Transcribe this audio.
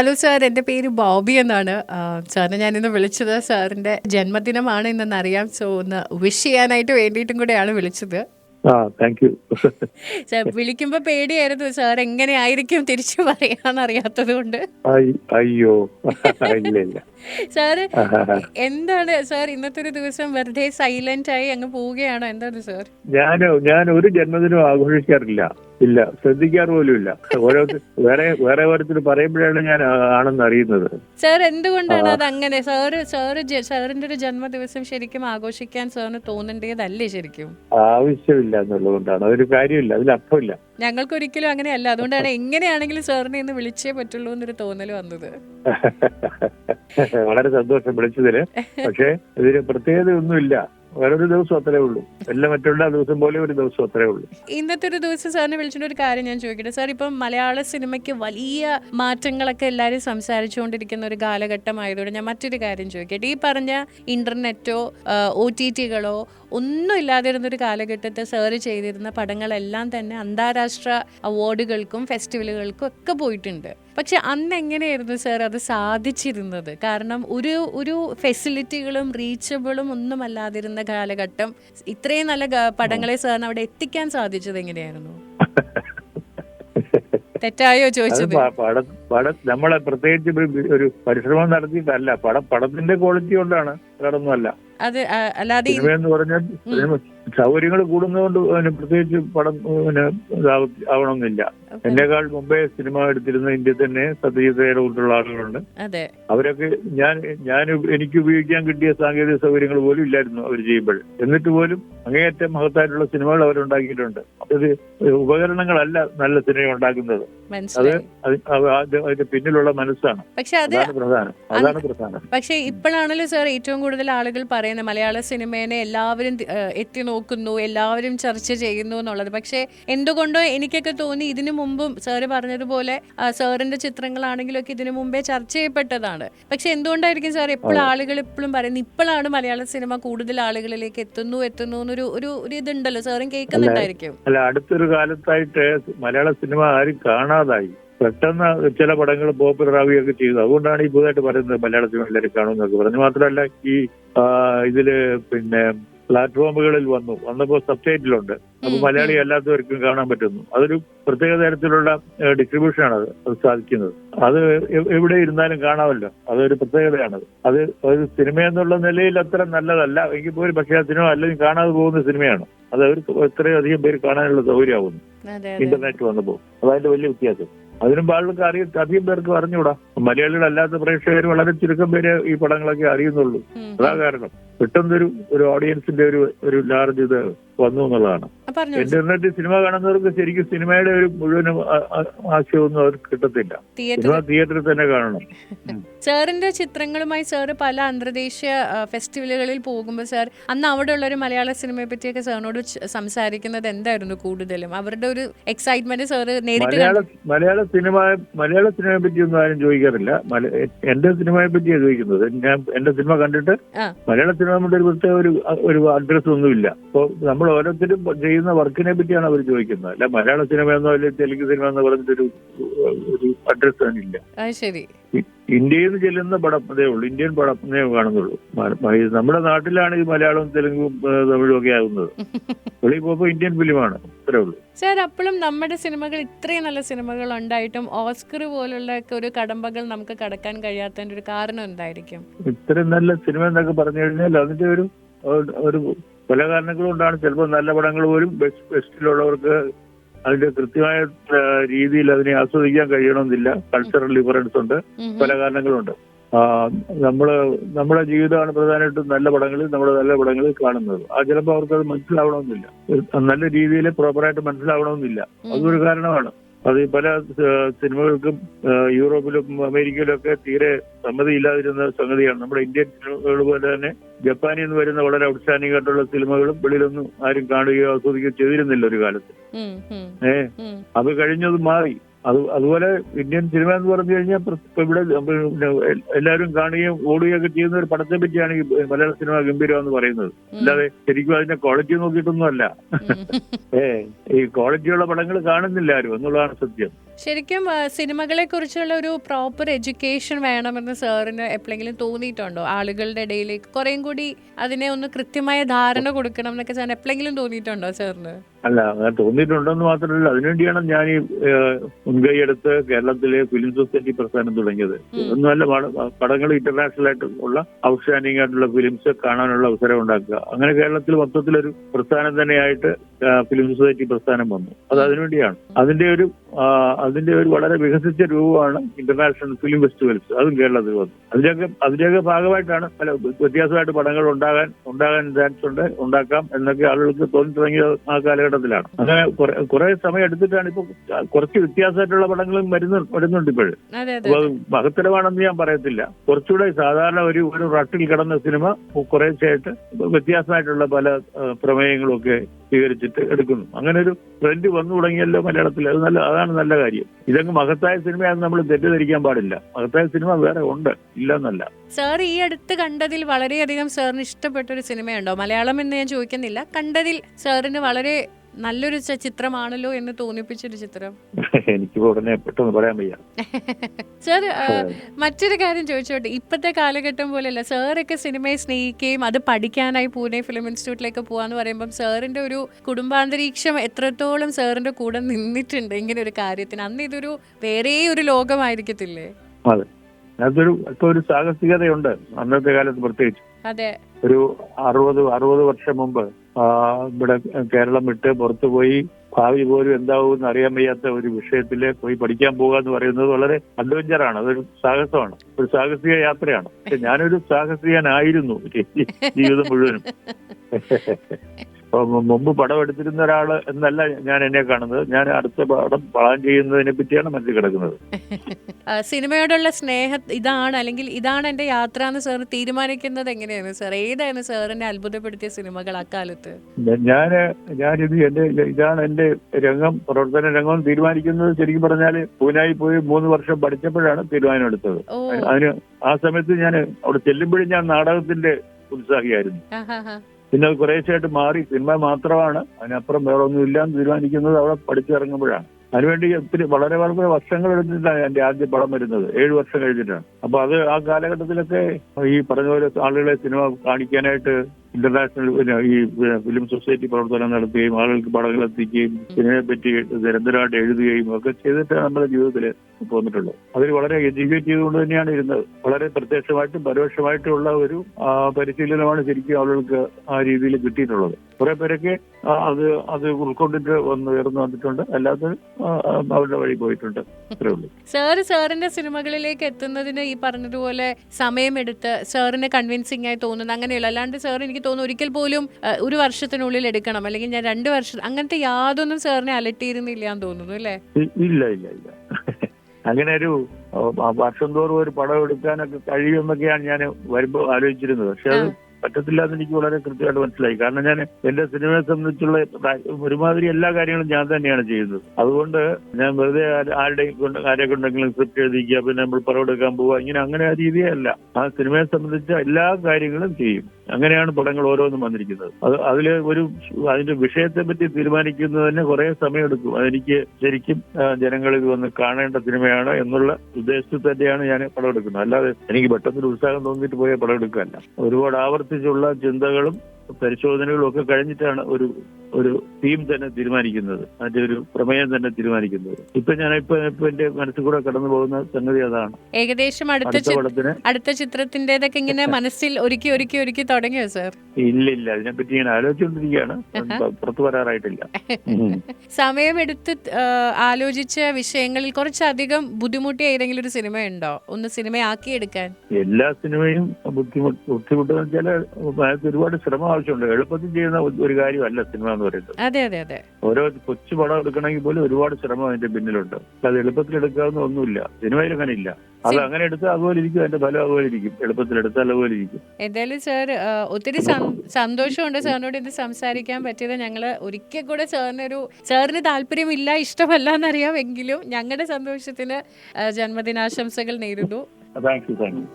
Hello sir എന്റെ പേര് ബോബി എന്നാണ്. സാറിന് ഞാനിന്ന് വിളിച്ചത് സാറിന്റെ ജന്മദിനമാണ് ഇന്നെന്ന് അറിയാം സോ ഒന്ന് വിഷ് ചെയ്യാനായിട്ട് വേണ്ടിയിട്ടും കൂടെയാണ് വിളിച്ചത്. താങ്ക് യു സാർ വിളിക്കുമ്പോൾ പേടിയായിരുന്നു. സാർ എങ്ങനെയായിരിക്കും തിരിച്ചു പറയാന്നറിയാത്തത് കൊണ്ട്. അയ്യോ. ഇല്ല ഇല്ല. സാറ് എന്താണ് സാർ ഇന്നത്തെ ഒരു ദിവസം വെറുതെ സൈലന്റ് ആയി അങ്ങ് പോവുകയാണോ? എന്താണ് സാർ? ഞാൻ ഞാൻ ഒരു ജന്മദിനം ആഘോഷിക്കാറില്ല. ഇല്ല ശ്രദ്ധിക്കാറ് പോലും ഇല്ല. ഓരോ വേറെ വേറെ ഓരോരുത്തർ പറയുമ്പോഴാണ് ഞാൻ ആണെന്ന് അറിയുന്നത്. സാർ എന്തുകൊണ്ടാണ് അത് അങ്ങനെ സാറ് സാറ് സാറിന്റെ ഒരു ജന്മദിവസം ശരിക്കും ആഘോഷിക്കാൻ സാറിന് തോന്നേണ്ടതല്ലേ ശരിക്കും? ആവശ്യമില്ല എന്നുള്ളതുകൊണ്ടാണ്. അതൊരു കാര്യമില്ല അതിൽ അർത്ഥമില്ല ഞങ്ങൾക്ക് ഒരിക്കലും അങ്ങനെയല്ല. അതുകൊണ്ടാണ് എങ്ങനെയാണെങ്കിലും സാറിനെ ഇന്ന് വിളിച്ചേ പറ്റുള്ളൂ എന്നൊരു തോന്നൽ വന്നത്. വളരെ സന്തോഷം വിളിച്ചതിൽ. പക്ഷേ ഇതിന് പ്രത്യേകത ഒന്നുമില്ല വേറൊരു ദിവസം അത്രേ ഉള്ളൂ. എല്ലാം മറ്റുള്ള ദിവസം പോലെ ഒരു ദിവസം അത്രേ ഉള്ളൂ. ഇന്നത്തെ ഒരു ദിവസം സാറിനെ വിളിച്ചിട്ട് ഒരു കാര്യം ഞാൻ ചോദിക്കട്ടെ? സാർ ഇപ്പം മലയാള സിനിമയ്ക്ക് വലിയ മാറ്റങ്ങളൊക്കെ എല്ലാവരും സംസാരിച്ചുകൊണ്ടിരിക്കുന്ന ഒരു കാലഘട്ടമായതുകൊണ്ട് ഞാൻ മറ്റൊരു കാര്യം ചോദിക്കട്ടെ? ഈ പറഞ്ഞ ഇന്റർനെറ്റോ ഒ ടി ടികളോ ഒന്നും ഇല്ലാതിരുന്ന ഒരു കാലഘട്ടത്തെ സാറ് ചെയ്തിരുന്ന പടങ്ങളെല്ലാം തന്നെ അന്താരാഷ്ട്ര അവാർഡുകൾക്കും ഫെസ്റ്റിവലുകൾക്കും ഒക്കെ പോയിട്ടുണ്ട്. പക്ഷെ അന്ന് എങ്ങനെയായിരുന്നു സാർ അത് സാധിച്ചിരുന്നത്? കാരണം ഒരു ഒരു ഫെസിലിറ്റികളും റീച്ചബിളും ഒന്നും അല്ലാതിരുന്ന കാലഘട്ടം ഇത്രയും നല്ല പടങ്ങളെ സാറിന് അവിടെ എത്തിക്കാൻ സാധിച്ചത് എങ്ങനെയായിരുന്നു? തെറ്റായോ ചോദിച്ചത്? പടം പടം നമ്മളെ പ്രത്യേകിച്ച് ഒരു- പരിശ്രമം നടത്തിയിട്ടല്ല. പടം പടത്തിന്റെ ക്വാളിറ്റി കൊണ്ടാണ് വേറൊന്നുമല്ല. അത് അല്ലാതെ പറഞ്ഞാൽ സൗകര്യങ്ങൾ കൂടുന്നതുകൊണ്ട് പിന്നെ പ്രത്യേകിച്ച് പടം പിന്നെ ആവണമെന്നില്ല. എന്നെക്കാൾ മുമ്പേ സിനിമ എടുത്തിരുന്ന ഇന്ത്യ തന്നെ സത്യജിതയുടെ കൂട്ടുള്ള ആളുകളുണ്ട്. അവരൊക്കെ ഞാൻ ഞാൻ എനിക്ക് ഉപയോഗിക്കാൻ കിട്ടിയ സാങ്കേതിക സൗകര്യങ്ങൾ പോലും ഇല്ലായിരുന്നു അവർ ചെയ്യുമ്പോൾ. എന്നിട്ട് പോലും അങ്ങേയറ്റം മഹത്തായിട്ടുള്ള സിനിമകൾ അവരുണ്ടാക്കിയിട്ടുണ്ട്. അത് ഉപകരണങ്ങളല്ല നല്ല സിനിമ ഉണ്ടാക്കുന്നത്. അത് അതിന്റെ പിന്നിലുള്ള മനസ്സാണ്. അതാണ് പ്രധാനം. അതാണ് പ്രധാനം. പക്ഷെ ഇപ്പോഴാണല്ലോ സാർ ഏറ്റവും കൂടുതൽ ആളുകൾ പറയുന്നത് മലയാള സിനിമേനെ എല്ലാവരും എത്തി നോക്കുന്നു എല്ലാവരും ചർച്ച ചെയ്യുന്നു എന്നുള്ളത്. പക്ഷെ എന്തുകൊണ്ടോ എനിക്കൊക്കെ തോന്നി ഇതിനു മുമ്പും സാറ് പറഞ്ഞതുപോലെ സാറിന്റെ ചിത്രങ്ങളാണെങ്കിലും ഒക്കെ ഇതിനു മുമ്പേ ചർച്ച ചെയ്യപ്പെട്ടതാണ്. പക്ഷെ എന്തുകൊണ്ടായിരിക്കും സാർ എപ്പോഴും ആളുകൾ എപ്പോഴും പറയുന്നത് ഇപ്പോഴാണ് മലയാള സിനിമ കൂടുതൽ ആളുകളിലേക്ക് എത്തുന്നു എത്തുന്നു എന്നൊരു ഒരു ഒരു ഇതുണ്ടല്ലോ. സാറും കേൾക്കുന്നുണ്ടായിരിക്കും. അല്ല അടുത്തൊരു കാലത്തായിട്ട് മലയാള സിനിമ ആരും കാണാതായി. പെട്ടെന്ന് ചില പടങ്ങൾ പോപ്പുലർ ആവുകയൊക്കെ ചെയ്തു. അതുകൊണ്ടാണ് ഈ പുതുതായിട്ട് പറയുന്നത് മലയാള സിനിമ എല്ലാവരും കാണുമെന്നൊക്കെ. പറഞ്ഞു മാത്രമല്ല ഈ ഇതിൽ പിന്നെ പ്ലാറ്റ്ഫോമുകളിൽ വന്നു. വന്നപ്പോൾ സബ്ടൈറ്റിലുണ്ട്. അപ്പൊ മലയാളി അല്ലാത്തവർക്കും കാണാൻ പറ്റുന്നു. അതൊരു പ്രത്യേക തരത്തിലുള്ള ഡിസ്ട്രിബ്യൂഷനാണ് അത് അത് സാധിക്കുന്നത്. അത് എവിടെ ഇരുന്നാലും കാണാമല്ലോ. അതൊരു പ്രത്യേകതയാണ്. അത് ഒരു സിനിമ എന്നുള്ള നിലയിൽ അത്ര നല്ലതല്ല. എങ്കിൽ പോലും പക്ഷേ ആ സിനിമ അല്ലെങ്കിൽ കാണാതെ പോകുന്ന സിനിമയാണ്. അത് അവർക്ക് ഇത്രയും അധികം പേര് കാണാനുള്ള സൗകര്യമാകുന്നു ഇന്റർനെറ്റ് വന്നപ്പോൾ അതായത് വലിയ വ്യത്യാസം. അതിനും ആളുകൾക്ക് അറിയ അധികം പേർക്ക് അറിഞ്ഞൂടാ. മലയാളികൾ അല്ലാത്ത പ്രേക്ഷകർ വളരെ ചുരുക്കം പേര് ഈ പടങ്ങളൊക്കെ അറിയുന്നുള്ളൂ. അതാ കാരണം. പെട്ടെന്നൊരു ഒരു ഓഡിയൻസിന്റെ ഒരു ഒരു ലാർജ് ഇത് വന്നു എന്നുള്ളതാണ് ഇന്റർനെറ്റ് സിനിമ കാണുന്നവർക്ക് ശരിക്കും സിനിമയുടെ ഒരു മുഴുവൻ ആശയമൊന്നും അവർക്ക് കിട്ടത്തില്ല. സിനിമ തിയേറ്ററിൽ തന്നെ കാണണം. സാറിന്റെ ചിത്രങ്ങളുമായി സാറ് പല അന്തർദേശീയ ഫെസ്റ്റിവലുകളിൽ പോകുമ്പോൾ സാർ അന്ന് അവിടെ ഉള്ള ഒരു മലയാള സിനിമയെ പറ്റിയൊക്കെ സാറിനോട് സംസാരിക്കുന്നത് എന്തായിരുന്നു കൂടുതലും? അവരുടെ ഒരു എക്സൈറ്റ്മെന്റ് സാറ് നേരിട്ട് മലയാള സിനിമ മലയാള സിനിമയെ പറ്റി ഒന്നും ആരും ചോദിക്കാറില്ല. എന്റെ സിനിമയെ പറ്റിയാണ് ചോദിക്കുന്നത്. ഞാൻ എന്റെ സിനിമ കണ്ടിട്ട് മലയാള സിനിമ കൊണ്ട് ഒരു പ്രത്യേക ഒരു ഒരു അഡ്രസ് ഒന്നുമില്ല. അപ്പോൾ നമ്മൾ ഓരോരുത്തരും ചെയ്യുന്ന വർക്കിനെ പറ്റിയാണ് അവർ ചോദിക്കുന്നത്. അല്ല മലയാള സിനിമ എന്നോ അല്ലെങ്കിൽ തെലുങ്ക് സിനിമ എന്നോ പറഞ്ഞിട്ടൊരു ഒരു അഡ്രസ് ആ ശരി. ഇന്ത്യയിൽ നിന്ന് ചെല്ലുന്ന പടം അതേ ഉള്ളൂ. ഇന്ത്യൻ പടം കാണുന്നുള്ളൂ. നമ്മുടെ നാട്ടിലാണ് ഈ മലയാളവും തെലുങ്കും തമിഴും ഒക്കെ ആകുന്നത്. വെളിയിൽ പോകുമ്പോൾ ഇന്ത്യൻ ഫിലിമാണ് അത്രേ ഉള്ളൂ. സാർ അപ്പോഴും നമ്മുടെ സിനിമകൾ ഇത്രയും നല്ല സിനിമകൾ ഉണ്ടായിട്ടും ഓസ്കർ പോലുള്ള ഒരു കടമ്പകൾ നമുക്ക് കടക്കാൻ കഴിയാത്തതിന്റെ ഒരു കാരണം എന്തായിരിക്കും? ഇത്രയും നല്ല സിനിമ എന്നൊക്കെ പറഞ്ഞു കഴിഞ്ഞാൽ അതിന്റെ ഒരു ഒരു പല കാരണങ്ങളും കൊണ്ടാണ് ചിലപ്പോൾ നല്ല പടങ്ങൾ പോലും ബെസ്റ്റ് ബെസ്റ്റിലുള്ളവർക്ക് അതിന്റെ കൃത്യമായ രീതിയിൽ അതിനെ ആസ്വദിക്കാൻ കഴിയണമെന്നില്ല. കൾച്ചറൽ ഡിഫറൻസ് ഉണ്ട്. പല കാരണങ്ങളുണ്ട് നമ്മൾ നമ്മുടെ ജീവിതമാണ് പ്രധാനമായിട്ടും നല്ല പടങ്ങളിൽ നമ്മുടെ നല്ല പടങ്ങളിൽ കാണുന്നത്. ആ ചിലപ്പോൾ അവർക്ക് അത് മനസ്സിലാവണമെന്നില്ല. നല്ല രീതിയിൽ പ്രോപ്പറായിട്ട് മനസ്സിലാവണമെന്നില്ല. അതൊരു കാരണമാണ്. അത് പല സിനിമകൾക്കും യൂറോപ്പിലും അമേരിക്കയിലും ഒക്കെ തീരെ സമ്മതിയില്ലാതിരുന്ന സംഗതിയാണ്. നമ്മുടെ ഇന്ത്യൻ സിനിമകൾ പോലെ തന്നെ ജപ്പാനിൽ നിന്ന് വരുന്ന വളരെ ഔട്ട്സ്റ്റാൻഡിംഗ് ആയിട്ടുള്ള സിനിമകളും വെളിയിലൊന്നും ആരും കാണുകയോ ആസ്വദിക്കുകയോ ചെയ്തിരുന്നില്ല ഒരു കാലത്ത്. ഏഹ്. അത് കഴിഞ്ഞത് മാറി. അത് അതുപോലെ ഇന്ത്യൻ സിനിമ എന്ന് പറഞ്ഞു കഴിഞ്ഞാൽ ഇപ്പൊ ഇവിടെ എല്ലാവരും കാണുകയും ഓടുകയും ഒക്കെ ചെയ്യുന്ന ഒരു പടത്തെ പറ്റിയാണ് ഈ മലയാള സിനിമ ഗംഭീരം എന്ന് പറയുന്നത്. അല്ലാതെ ശരിക്കും അതിന്റെ ക്വാളിറ്റി നോക്കിയിട്ടൊന്നുമല്ല ഏ ഈ ക്വാളിറ്റിയുള്ള പടങ്ങൾ കാണുന്നില്ല ആരും എന്നുള്ളതാണ് സത്യം. ശരിക്കും സിനിമകളെ കുറിച്ചുള്ള ഒരു പ്രോപ്പർ എഡ്യൂക്കേഷൻ വേണമെന്ന് സാറിന് എപ്പോഴെങ്കിലും തോന്നിയിട്ടുണ്ടോ? ആളുകളുടെ ഇടയിലേക്ക് കുറേം കൂടി അതിനെ ഒന്ന് കൃത്യമായ ധാരണ കൊടുക്കണം എന്നൊക്കെ സാറിന് എപ്പോഴെങ്കിലും തോന്നിയിട്ടുണ്ടോ സാറിന്? അല്ല അങ്ങനെ തോന്നിയിട്ടുണ്ടെന്ന് മാത്രമല്ല അതിനുവേണ്ടിയാണ് ഞാൻ ഈ മുൻകൈ മുൻകൈയെടുത്ത് കേരളത്തിലെ ഫിലിം സൊസൈറ്റി പ്രസ്ഥാനം തുടങ്ങിയത്. ഒന്നുമല്ല പട- പടങ്ങൾ ഇന്റർനാഷണൽ ആയിട്ട് ഉള്ള ഔട്ട്സ്റ്റാൻഡിംഗ് ആയിട്ടുള്ള ഫിലിംസ് കാണാനുള്ള അവസരം ഉണ്ടാക്കുക. അങ്ങനെ കേരളത്തിൽ മൊത്തത്തിലൊരു പ്രസ്ഥാനം തന്നെയായിട്ട് ഫിലിം സൊസൈറ്റി പ്രസ്ഥാനം വന്നു. അത് അതിനുവേണ്ടിയാണ്. അതിന്റെ ഒരു അതിന്റെ ഒരു വളരെ വികസിച്ച രൂപമാണ് ഇന്റർനാഷണൽ ഫിലിം ഫെസ്റ്റിവൽസ്. അതും കേരളത്തിൽ വന്നു. അതിന്റെയൊക്കെ അതിന്റെയൊക്കെ ഭാഗമായിട്ടാണ് പല വ്യത്യാസമായിട്ട് പടങ്ങൾ ഉണ്ടാകാൻ ഉണ്ടാകാൻ ചാൻസ് ഉണ്ട് ഉണ്ടാക്കാം എന്നൊക്കെ ആളുകൾക്ക് തോന്നി തുടങ്ങിയ ആ കാലഘട്ടത്തിലാണ് അങ്ങനെ കുറെ സമയം എടുത്തിട്ടാണ് ഇപ്പൊ കുറച്ച് വ്യത്യാസമായിട്ടുള്ള പടങ്ങളും വരുന്നു വരുന്നുണ്ട് ഇപ്പോഴും. മഹത്തരമാണെന്ന് ഞാൻ പറയത്തില്ല. കുറച്ചുകൂടെ സാധാരണ ഒരു ഒരു റട്ടിൽ കിടന്ന സിനിമ കുറേശ്ശായിട്ട് വ്യത്യാസമായിട്ടുള്ള പല പ്രമേയങ്ങളും ഒക്കെ സ്വീകരിച്ചിട്ട് എടുക്കുന്നു. അങ്ങനെ ഒരു ട്രെൻഡ് വന്നു തുടങ്ങിയല്ലോ മലയാളത്തിൽ. അത് നല്ല അതാണ് നല്ല കാര്യം. ഇതങ്ങ് മഹത്തായ സിനിമയാണെന്ന് നമ്മൾ തെറ്റിദ്ധരിക്കാൻ പാടില്ല. മഹത്തായ സിനിമ വേറെ ഉണ്ട് ഇല്ലെന്നല്ല. സാർ ഈ അടുത്ത് കണ്ടതിൽ വളരെയധികം സാറിന് ഇഷ്ടപ്പെട്ട ഒരു സിനിമയുണ്ടോ? മലയാളം എന്ന് ഞാൻ ചോദിക്കുന്നില്ല. കണ്ടതിൽ സാറിന് വളരെ നല്ലൊരു ചിത്രമാണല്ലോ എന്ന് തോന്നിപ്പിച്ചൊരു ചിത്രം. എനിക്ക് ഉടനെ പെട്ടെന്ന് പറയാൻ വയ്യ. സാർ മറ്റൊരു കാര്യം ചോദിച്ചോട്ടെ. ഇപ്പത്തെ കാലഘട്ടം പോലെയല്ല സാറൊക്കെ സിനിമയെ സ്നേഹിക്കുകയും അത് പഠിക്കാനായി പൂനെ ഫിലിം ഇൻസ്റ്റിറ്റ്യൂട്ടിലേക്ക് പോകാന്ന് പറയുമ്പോൾ സാറിന്റെ ഒരു കുടുംബാന്തരീക്ഷം എത്രത്തോളം സാറിന്റെ കൂടെ നിന്നിട്ടുണ്ട് ഇങ്ങനെ ഒരു കാര്യത്തിന്. അന്ന് ഇതൊരു വേറെ ഒരു ലോകമായിരിക്കത്തില്ലേ? അതെ. അതൊരു ഒരു സാഹസികതയുണ്ട് അന്നത്തെ കാലത്ത് പ്രത്യേകിച്ച്. അതെ. ഒരു അറുപത് അറുപത് വർഷം മുമ്പ് ഇവിടെ കേരളം വിട്ട് പുറത്തു പോയി ഭാവി പോലും എന്താവും എന്ന് അറിയാൻ വയ്യാത്ത ഒരു വിഷയത്തിൽ പോയി പഠിക്കാൻ പോകുക എന്ന് പറയുന്നത് വളരെ അഡ്വഞ്ചറാണ്. അതൊരു സാഹസമാണ്. ഒരു സാഹസിക യാത്രയാണ്. പക്ഷെ ഞാനൊരു സാഹസികനായിരുന്നു ജീവിതം മുഴുവനും. മുമ്പ് പടം എടുത്തിരുന്ന ഒരാൾ എന്നല്ല ഞാൻ എന്നെ കാണുന്നത്. ഞാൻ അടുത്ത പടം പ്ലാൻ ചെയ്യുന്നതിനെ പറ്റിയാണ് മനസ്സിൽ കിടക്കുന്നത്. സിനിമയോടുള്ള സ്നേഹ ഇതാണ്. അല്ലെങ്കിൽ ഇതാണ് എന്റെ യാത്ര എന്ന് സാർ തീരുമാനിക്കുന്നത് എങ്ങനെയാണ് സാർ ഏതായിരുന്നു സാറിനെ അത്ഭുതപ്പെടുത്തിയ സിനിമകൾ അക്കാലത്ത് ഞാൻ ഞാനിത് എന്റെ ഇതാണ് എന്റെ രംഗം പ്രവർത്തന രംഗം തീരുമാനിക്കുന്നത് ശരിക്കും പറഞ്ഞാൽ പൂനായി പോയി മൂന്ന് വർഷം പഠിച്ചപ്പോഴാണ് തീരുമാനം എടുത്തത് അതിന് ആ സമയത്ത് ഞാൻ അവിടെ ചെല്ലുമ്പോഴും ഞാൻ നാടകത്തിന്റെ ഉത്സാഹിയായിരുന്നു. പിന്നെ അത് കുറേശ്ശായിട്ട് മാറി. സിനിമ മാത്രമാണ്. അതിനപ്പുറം വേറെ ഒന്നുമില്ല എന്ന് തീരുമാനിക്കുന്നത് അവിടെ പഠിച്ചിറങ്ങുമ്പോഴാണ്. അതിനുവേണ്ടി ഒത്തിരി വളരെ വളരെ വർഷങ്ങൾ എടുത്തിട്ടാണ് എന്റെ ആദ്യ പടം വരുന്നത്. ഏഴ് വർഷം കഴിഞ്ഞിട്ടാണ്. അപ്പൊ അത് ആ കാലഘട്ടത്തിലൊക്കെ ഈ പറഞ്ഞ പോലെ ആളുകളെ സിനിമ കാണിക്കാനായിട്ട് ഇന്റർനാഷണൽ ഈ ഫിലിം സൊസൈറ്റി പ്രവർത്തനം നടത്തുകയും ആളുകൾക്ക് പടങ്ങൾ എത്തിക്കുകയും സിനിമയെ പറ്റി നിരന്തരമായിട്ട് എഴുതുകയും ഒക്കെ ചെയ്തിട്ട് നമ്മുടെ ജീവിതത്തിൽ പോന്നിട്ടുള്ളത് അതിൽ വളരെ എഡ്യൂക്കേറ്റ് ചെയ്തുകൊണ്ട് തന്നെയാണ് ഇരുന്നത്. വളരെ പ്രത്യക്ഷമായിട്ടും പരോക്ഷമായിട്ടുള്ള ഒരു പരിശീലനമാണ് ശരിക്കും ആളുകൾക്ക് ആ രീതിയിൽ കിട്ടിയിട്ടുള്ളത്. കുറെ പേരൊക്കെ അത് അത് ഉൾക്കൊണ്ടിട്ട് വന്ന് ഉയർന്നു വന്നിട്ടുണ്ട്. അല്ലാതെ അവരുടെ വഴി പോയിട്ടുണ്ട്. ഉള്ളൂ. സാറ് സാറിന്റെ സിനിമകളിലേക്ക് എത്തുന്നതിന് ഈ പറഞ്ഞതുപോലെ സമയമെടുത്ത് സാറിന് കൺവിൻസിംഗ് ആയി തോന്നുന്നു. അങ്ങനെയുള്ള. അല്ലാണ്ട് സാർ എനിക്ക് തോന്നുന്നു ഒരിക്കൽ പോലും ഒരു വർഷത്തിനുള്ളിൽ എടുക്കണം. അല്ലെങ്കിൽ ഞാൻ രണ്ട് വർഷം അങ്ങനത്തെ യാതൊന്നും സാറിനെ അലട്ടിയിരുന്നില്ല എന്ന് തോന്നുന്നു അല്ലേ? ഇല്ല ഇല്ല ഇല്ല. അങ്ങനെ ഒരു വർഷം തോറും ഒരു പടം എടുക്കാനൊക്കെ കഴിയുമെന്നൊക്കെയാണ് ഞാൻ വരുമ്പോൾ ആലോചിച്ചിരുന്നത്. പക്ഷെ അത് പറ്റത്തില്ല എന്ന് എനിക്ക് വളരെ കൃത്യമായിട്ട് മനസ്സിലായി. കാരണം ഞാൻ എന്റെ സിനിമയെ സംബന്ധിച്ചുള്ള ഒരുമാതിരി എല്ലാ കാര്യങ്ങളും ഞാൻ തന്നെയാണ് ചെയ്യുന്നത്. അതുകൊണ്ട് ഞാൻ വെറുതെ ആരുടെ ആരെ കൊണ്ടെങ്കിലും സ്ക്രിപ്റ്റ് എഴുതിക്കുക പിന്നെ നമ്മൾ പറവെടുക്കാൻ പോവുക ഇങ്ങനെ അങ്ങനെ ആ രീതിയല്ല ആ സിനിമയെ സംബന്ധിച്ച എല്ലാ കാര്യങ്ങളും ചെയ്യും. അങ്ങനെയാണ് പടങ്ങൾ ഓരോന്നും വന്നിരിക്കുന്നത്. അത് അതിൽ ഒരു അതിന്റെ വിഷയത്തെ പറ്റി തീരുമാനിക്കുന്നതിന് കുറെ സമയമെടുക്കും. അതെനിക്ക് ശരിക്കും ജനങ്ങൾ ഇത് വന്ന് കാണേണ്ട സിനിമയാണ് എന്നുള്ള ഉദ്ദേശത്തിൽ തന്നെയാണ് ഞാൻ പടം എടുക്കുന്നത് അല്ലാതെ എനിക്ക് പെട്ടെന്ന് ഉത്സാഹം തോന്നിയിട്ട് പോയ പടം എടുക്കുകയല്ല ഒരുപാട് ആവർത്തിച്ചുള്ള ചിന്തകളും പരിശോധനകളും ഒക്കെ കഴിഞ്ഞിട്ടാണ് ഒരു ഒരു തീം തന്നെ തീരുമാനിക്കുന്നത്. അതിന്റെ ഒരു പ്രമേയം തന്നെ തീരുമാനിക്കുന്നത്. ഇപ്പൊ ഞാൻ ഇപ്പൊ ഇപ്പൊ എന്റെ മനസ്സിൽ കൂടെ കടന്നു പോകുന്ന സംഗതി അതാണ്. ഏകദേശം അടുത്ത അടുത്ത ചിത്രത്തിന്റേതൊക്കെ ഇങ്ങനെ മനസ്സിൽ ഒരുക്കി ഒരുക്കി ഒരുക്കി തുടങ്ങിയോ സർ? ഇല്ല ഇല്ല അതിനെപ്പറ്റി ഞാൻ ആലോചിച്ചുകൊണ്ടിരിക്കുകയാണ് പുറത്തു വരാറായിട്ടില്ല. സമയമെടുത്ത് ആലോചിച്ച വിഷയങ്ങളിൽ കുറച്ചധികം ബുദ്ധിമുട്ടിയ ഏതെങ്കിലും ഒരു സിനിമ ഉണ്ടോ ഒന്ന് സിനിമയാക്കിയെടുക്കാൻ. എല്ലാ സിനിമയും ബുദ്ധിമുട്ട് ബുദ്ധിമുട്ടെന്ന് വെച്ചാൽ ഒരുപാട് ശ്രമം ആവശ്യമുണ്ട്. എളുപ്പത്തിൽ ചെയ്യുന്ന ഒരു കാര്യമല്ല സിനിമ എന്ന് പറയുന്നത്. അതെ അതെ അതെ. ഓരോ കൊച്ചു പടം എടുക്കണമെങ്കിൽ പോലും ഒരുപാട് ശ്രമം അതിന്റെ പിന്നിലുണ്ട്. അത് എളുപ്പത്തിൽ എടുക്കാവുന്ന ഒന്നുമില്ല. സിനിമയിൽ അങ്ങനെ ഇല്ല. അത് അങ്ങനെ എടുത്താൽ അതുപോലെ ഇരിക്കും അതിന്റെ ഫലം അതുപോലെ ഇരിക്കും എളുപ്പത്തിൽ എടുത്താൽ അതുപോലെ ഇരിക്കും എന്തായാലും സാർ ഒത്തിരി സന്തോഷമുണ്ട് സാറിനോട് ഇത് സംസാരിക്കാൻ പറ്റിയത്. ഞങ്ങൾ ഒരിക്കൽ കൂടെ സാറിനൊരു സാറിന് താല്പര്യമില്ല ഇഷ്ടമല്ല എന്നറിയാം എങ്കിലും ഞങ്ങളുടെ സന്തോഷത്തിന് ജന്മദിനാശംസകൾ നേരുന്നു. Thank you thank you